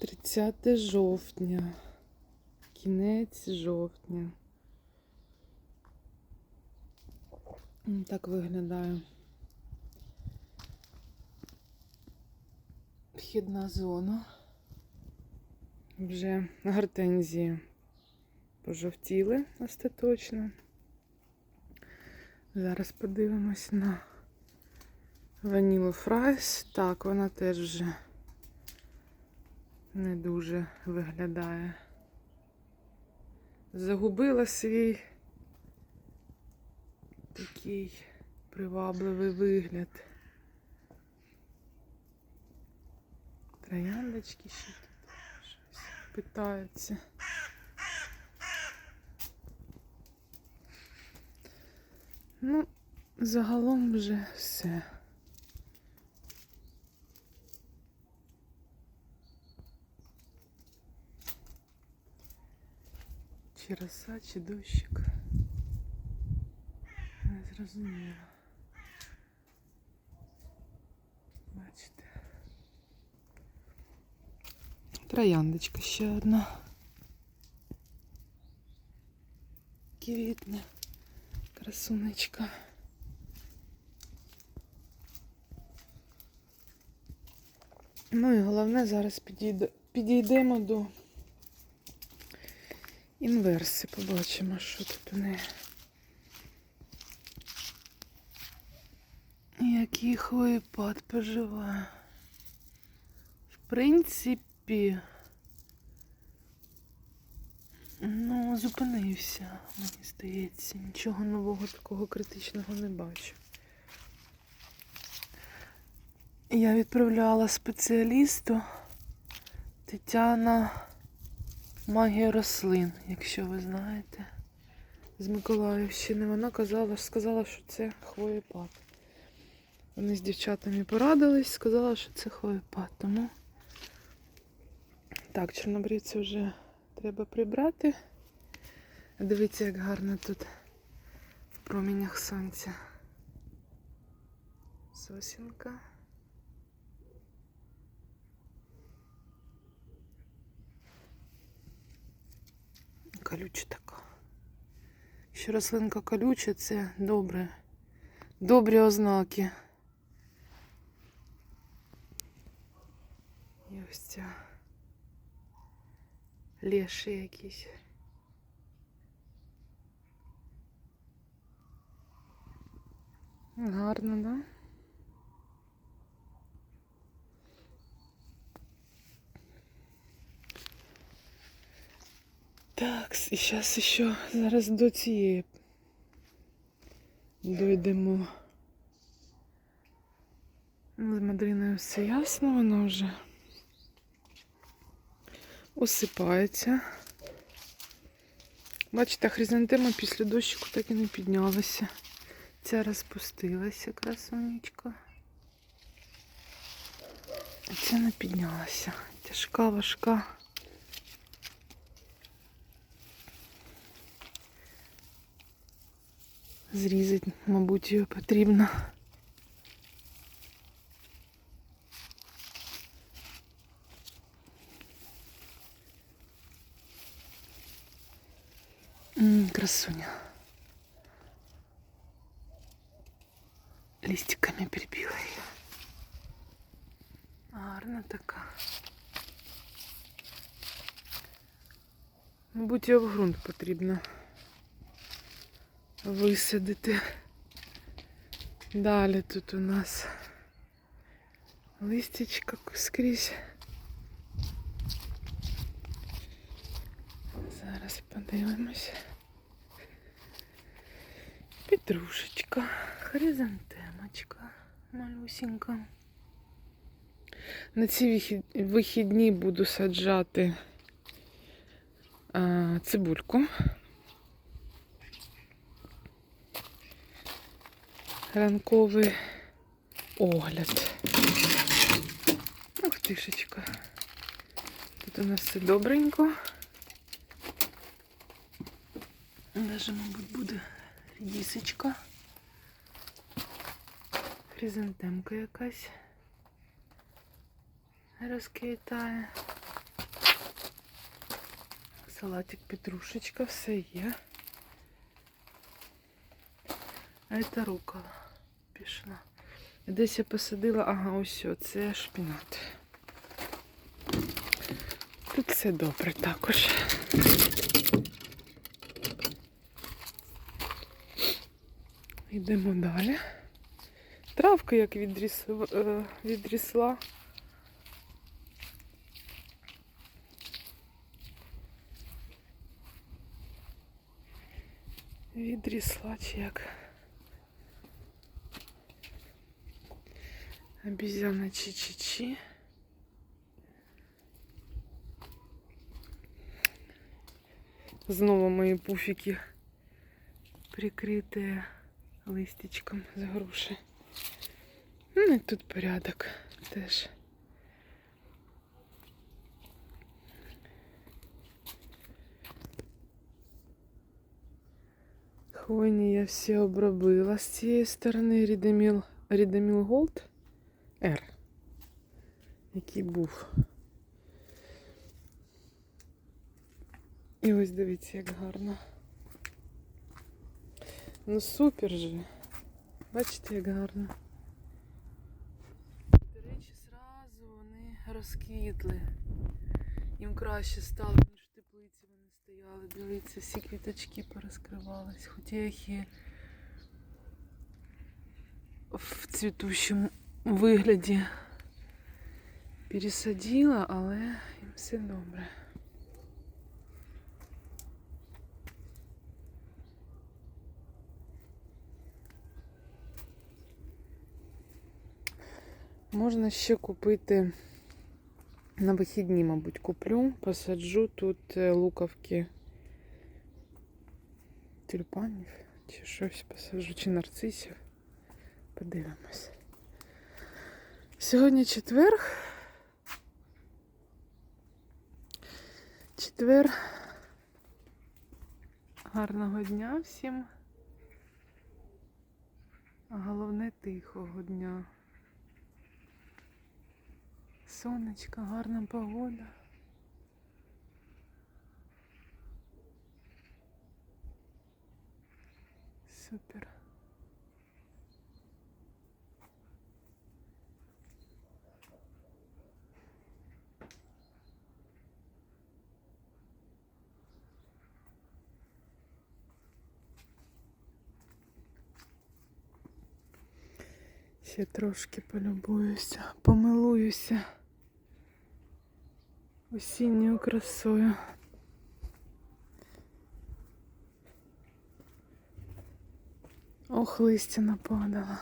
30 жовтня. Кінець жовтня. Так виглядає. Вхідна зона. Вже гортензії пожовтіли остаточно. Зараз подивимось на ванілу фрайс. Так, вона теж вже не дуже виглядає. Загубила свій такий привабливий вигляд. Трояндочки ще тут щось питаються. Ну, загалом вже все. Чи роса, чи дощик. Не зрозуміло. Бачите. Трояндочка ще одна. Квітне. Красунечка. Ну і головне, зараз підійде, підійдемо до інверси. Побачимо, що тут у неї. Який хвоєпад поживає. В принципі, ну, зупинився, мені здається. Нічого нового такого критичного не бачу. Я відправляла спеціалісту Тетяна Магія рослин, якщо ви знаєте, з Миколаївщини. Вона казала, сказала, що це хвоєпад. Вони з дівчатами порадились, сказала, що це хвоєпад. Тому так, чорнобривці вже треба прибрати. Дивіться, як гарно тут в промінях сонця. Сосінка. Колюча така. Якщо рослинка колюча, це добре. Добрі ознаки. І ось ця леші якісь. Гарно, да? Так, і зараз ще зараз до цієї дойдемо. З мадриною все ясно, воно вже осипається. Бачите, хризантема після дощику так і не піднялася. Ця розпустилася красунечка. А ця не піднялася. Тяжка, важка. Зрізати, мабуть, її потрібно. М, красуня. Листиками перебила її. Гарна така. Мабуть, його в ґрунт потрібно Висадити. Далі тут у нас листячка скрізь. Зараз подивимось. Петрушечка, хризантемочка малюсенька. На ці вихідні буду саджати а, цибульку. Ранковий огляд. Ух тишечка. Тут у нас все добренько. Даже, мабуть, буде рідісочка. Хризантемка якась розквітає. Салатик, петрушечка, все є. А це рукола пішла. Десь я посадила, ага, ось це шпінат. Тут все добре також. Йдемо далі. Травка як відрісла, е, відрісла. Відрісла чи як. Обезьяна чи-чи-чи. Знову мої пуфіки прикриті листячком з груші. Ну і тут порядок теж. Хвойні я всі обробила з цієї сторони Рідеміл Голд R, який був. І ось дивіться, як гарно. Ну супер же. Бачите, як гарно. До речі, зразу вони розквітли. Їм краще стало, ніж в теплиці вони стояли. Дивіться, всі квіточки порозкривались. Хоч я їх і в цвітущому вигляді пересадила, але їм все добре. Можна ще купити на вихідні, мабуть, куплю, посаджу тут е, луковки тюльпанів чи щось посаджу, чи нарцисів. Подивимось. Сьогодні четвер. Четвер. Гарного дня всім. Головне тихого дня. Сонечко, гарна погода. Супер. Ще трошки полюбуюся, помилуюся осінньою красою. Ох, листя нападало.